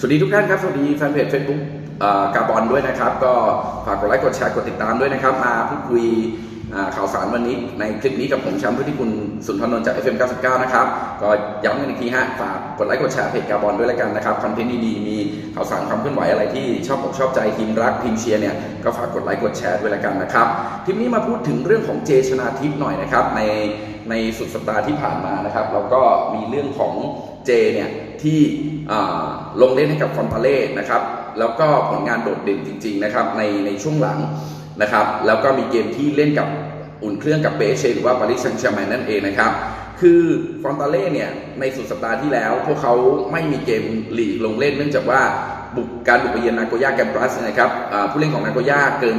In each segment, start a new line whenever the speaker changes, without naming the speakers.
สวัสดีทุกท่านครับ สวัสดีแฟนเพจ Facebook กาบอลด้วยนะครับ ก็ฝากกดไลค์กดแชร์กดติดตามด้วยนะครับ มาพูดคุยข่าวสารวันนี้ในคลิปนี้กับผมแชมป์พุทธิคุณสุนทรนนท์จาก FM 99 นะครับ ก็ย้ำกันอีกทีฮะฝากกดไลค์กดแชร์เพจกาบอลด้วยแล้วกันนะครับคอนเทนต์ดีๆมีข่าวสารความเคลื่อนไหวอะไรที่ชอบอกชอบใจทีมรักทีมเชียร์เนี่ยก็ฝากกดไลค์กดแชร์ด้วยแล้วกันนะครับคลิปนี้มาพูดถึงเรื่องของเจชนาทิพย์หน่อยนะครับใน ในสุดสัปดาห์ที่ผ่านมานะครับเราก็มีเรื่องของเจเนี่ยที่ลงเล่นให้กับฟอนตาเล่นะครับ แล้วก็ผลงานโดดเด่นจริง ๆ นะครับ ในในช่วงหลังนะครับ แล้วก็มีเกมที่เล่นกับอุ่นเครื่องกับเปเชหรือว่าปารีสแซงต์แชร์แมงนั่นเองนะครับ คือฟอนตาเล่เนี่ยในสุดสัปดาห์ที่แล้ว พวกเขาไม่มีเกมหลีกลงเล่น เนื่องจากว่าบุกการบุกไปเยือนนาโกย่าแกมปรัสนะครับผู้เล่นของนาโกย่าเกิน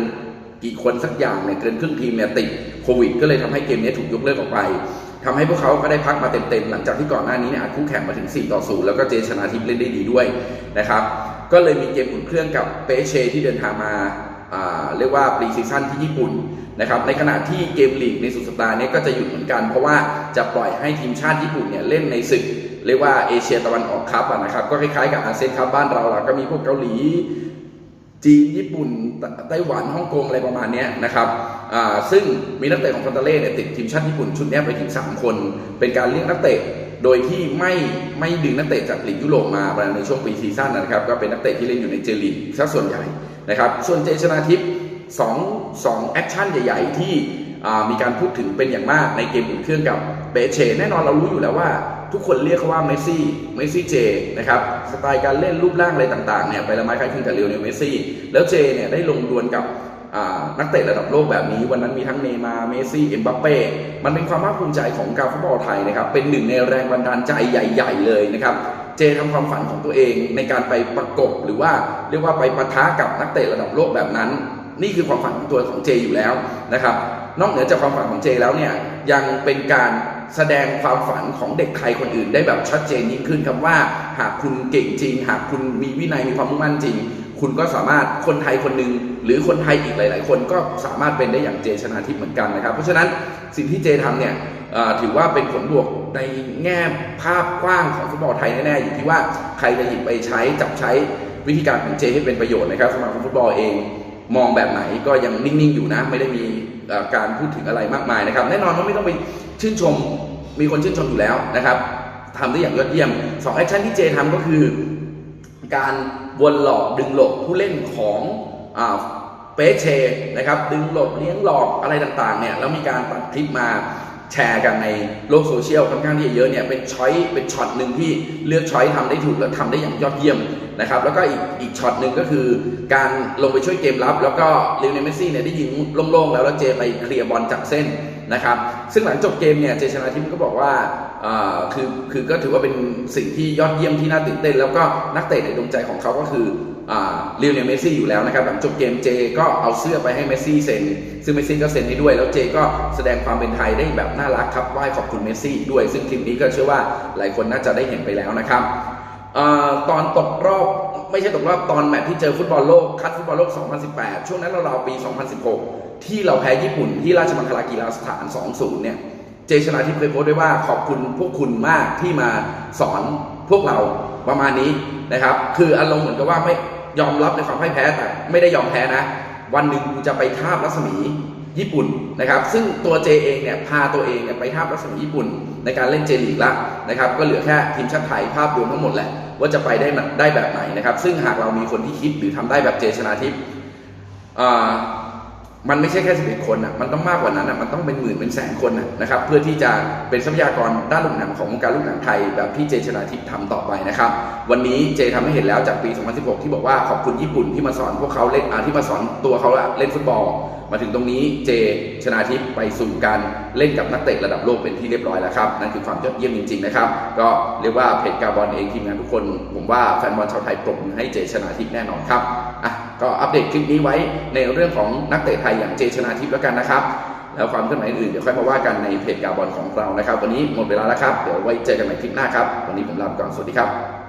กี่คนสักอย่างเนี่ยเกินครึ่งทีมเนี่ยติด วิดก็เลยทำให้เกมนี้ถูกยกเลิกออกไปทำให้พวกเขาก็ได้พักมาเต็มๆ หลังจากที่ก่อนหน้านี้เนี่ยอัดคู่แข่งมาถึง 4 ต่อ 0 แล้วก็เจชนาทิพย์เล่นได้ดีด้วยนะครับ ก็เลยมีเกมอุ่นเครื่องกับเปเชที่เดินทางมาเรียกว่าปรีซีซั่นที่ญี่ปุ่นนะครับในขณะที่เกมลีกในสุดสัปดาห์นี้ก็จะหยุดเหมือนกัน เพราะว่าจะปล่อยให้ทีมชาติญี่ปุ่นเนี่ยเล่นในศึกเรียกว่าเอเชียตะวันออกคัพนะครับ ก็คล้ายๆกับอาเซียนคัพบ้านเราล่ะก็มีพวกเกาหลี จีนญี่ปุ่น ไต้หวันฮ่องกงอะไรประมาณนี้นะครับซึ่งมีนักเตะของฟอนตาเล่เนี่ยติดทีมชาติญี่ปุ่นชุดนี้ไปถึง 3 คน เป็นการเรียกนักเตะโดยที่ไม่ไม่ดึงนักเตะจากลีกยุโรปมาในช่วงปีซีซั่นนะครับ ก็เป็นนักเตะที่เล่นอยู่ในเจลีกซะส่วนใหญ่นะครับ ส่วนเจชนาทิพย์สองสองแอคชั่นใหญ่ๆ ที่มีการพูดถึงเป็นอย่างมากในเกมอุ่นเครื่องกับเปเชแน่นอนเรารู้อยู่แล้วว่า ทุกคนเรียกเขาว่าเมสซี่เมสซี่เจนะครับสไตล์การเล่นรูปร่างอะไรต่างๆเนี่ยไปละไม้คล้ายคลึงกับเรียวเนลเมสซี่แล้วเจเนี่ยได้ลงดวลกับนักเตะระดับโลกแบบนี้ วันนั้นมีทั้งเนมาเมสซี่เอ็มบัปเป้มันเป็นความภาคภูมิใจของการฟุตบอลไทยนะครับเป็นหนึ่งในแรงบันดาลใจใหญ่ ๆ เลยนะครับเจทำความฝันของตัวเองในการไปประกบหรือว่าเรียกว่าไปปะทะกับนักเตะระดับโลกแบบนั้น นี่คือความฝันของตัวของเจอยู่แล้วนะครับนอกเหนือจากความฝันของเจแล้วเนี่ยยังเป็นการ แสดงความฝันของเด็กไทยคนอื่น ได้แบบชัดเจนยิ่งขึ้นครับว่า หากคุณเก่งจริง หากคุณมีวินัยมีความมุ่งมั่นจริง คุณก็สามารถคนไทยคนหนึ่งหรือคนไทยอีกหลาย ๆ คนก็สามารถเป็นได้อย่างเจชนาทิพย์เหมือนกันนะครับ เพราะฉะนั้นสิ่งที่เจทำเนี่ยถือว่าเป็นผลบวกในแง่ภาพกว้างของฟุตบอลไทยแน่ๆอยู่ที่ว่าใครจะหยิบไปใช้จับใช้วิธีการของเจให้เป็นประโยชน์นะครับสมาคมฟุตบอลเองมองแบบไหนก็ยังนิ่ง ๆ อยู่นะ ไม่ได้มีการพูดถึงอะไรมากมายนะครับ แน่นอนว่าไม่ต้องไป ชื่นชมมีคนชื่นชมอยู่แล้วนะครับทำได้อย่างยอดเยี่ยมสองแอคชั่นที่เจทำก็คือ การวนหลอกดึงหลบผู้เล่นของอ่าเปเชนะครับ ดึงหลบเลี้ยงหลอกอะไรต่างๆเนี่ยแล้วมีการตัดคลิปมา แชร์กันในโลกโซเชียลค่อนข้างที่จะเยอะเนี่ยเป็นช้อยเป็นช็อตหนึ่งที่เลือกช้อยทำได้ถูกและทำได้อย่างยอดเยี่ยมนะครับแล้วก็อีกอีกช็อตหนึ่งก็คือ การลงไปช่วยเกมรับ แล้วก็ลิวเนเมซี่เนี่ยได้ยิงโล่งๆแล้วแล้วเจไปเคลียร์บอลจากเส้นนะครับซึ่งหลังจบเกมเนี่ยเจชนาทิพย์ก็บอกว่า คือคือก็ถือว่าเป็นสิ่งที่ยอดเยี่ยมที่น่าตื่นเต้น แล้วก็นักเตะในดวงใจของเขาก็คือลิวเนลเมสซี่อยู่แล้วนะครับหลังจบเกมเจก็เอาเสื้อไปให้เมสซี่เซ็นซึ่งเมสซี่ก็เซ็นให้ด้วย แล้วเจก็แสดงความเป็นไทยได้แบบน่ารักครับไหว้ขอบคุณเมสซี่ด้วย ซึ่งคลิปนี้ก็เชื่อว่าหลายคนน่าจะได้เห็นไปแล้วนะครับอตอนตกรอบไม่ใช่ตกรอบตอนแมตช์ที่เจอฟุตบอลโลกคัดฟุตบอลโลก 2018 ช่วงนั้นเราวๆปี 2016 ที่เราแพ้ญี่ปุ่นที่ราชมังคลากีฬาสถาน 2-0 เนี่ย เจชนาทิพย์เคยโพสต์ไว้ว่าขอบคุณพวกคุณมากที่มาสอนพวกเราประมาณนี้นะครับ คืออารมณ์เหมือนกับว่าไม่ยอมรับในความพ่ายแพ้แต่ไม่ได้ยอมแพ้นะ วันหนึ่งกูจะไปทาบรัศมีญี่ปุ่นนะครับ ซึ่งตัวเจเองเนี่ยพาตัวเองเนี่ยไปทาบรัศมีญี่ปุ่น ในการเล่นเจลีกละนะครับ ก็เหลือแค่ทีมชาติไทยภาพรวมทั้งหมดแหละว่าจะไปได้ได้แบบไหนนะครับ ซึ่งหากเรามีคนที่คิดหรือทำได้แบบเจชนาทิพย์ มันไม่ใช่แค่11คนอะ มันต้องมากกว่านั้นอะ มันต้องเป็นหมื่นเป็นแสนคนอะนะครับ เพื่อที่จะเป็นทรัพยากรด้านลูกหนังของวงการลูกหนังไทย แบบที่เจชนาทิพย์ทำต่อไปนะครับ วันนี้เจทำให้เห็นแล้วจากปี 2016 ที่บอกว่าขอบคุณญี่ปุ่นที่มาสอนพวกเขาเล่นอ่าที่มาสอนตัวเขาเล่นฟุตบอล มาถึงตรงนี้เจชนาทิพย์ไปสู่การเล่นกับนักเตะระดับโลกเป็นที่เรียบร้อยแล้วครับ นั่นคือความยอดเยี่ยมจริงๆนะครับ ก็เรียกว่าเพจกาบอลเองทีมงานทุกคน ผมว่าแฟนบอลชาวไทยปรบมือให้เจชนาทิพย์แน่นอนครับอะ ก็อัปเดตคลิปนี้ไว้ในเรื่องของนักเตะไทยอย่างเจชนาทิพย์แล้วกันนะครับ แล้วความเคลื่อนไหวอื่นเดี๋ยวค่อยมาว่ากันในเพจกาบอลของเรานะครับ วันนี้หมดเวลาแล้วครับ เดี๋ยวไว้เจอกันใหม่คลิปหน้าครับ วันนี้ผมลาไปก่อน สวัสดีครับ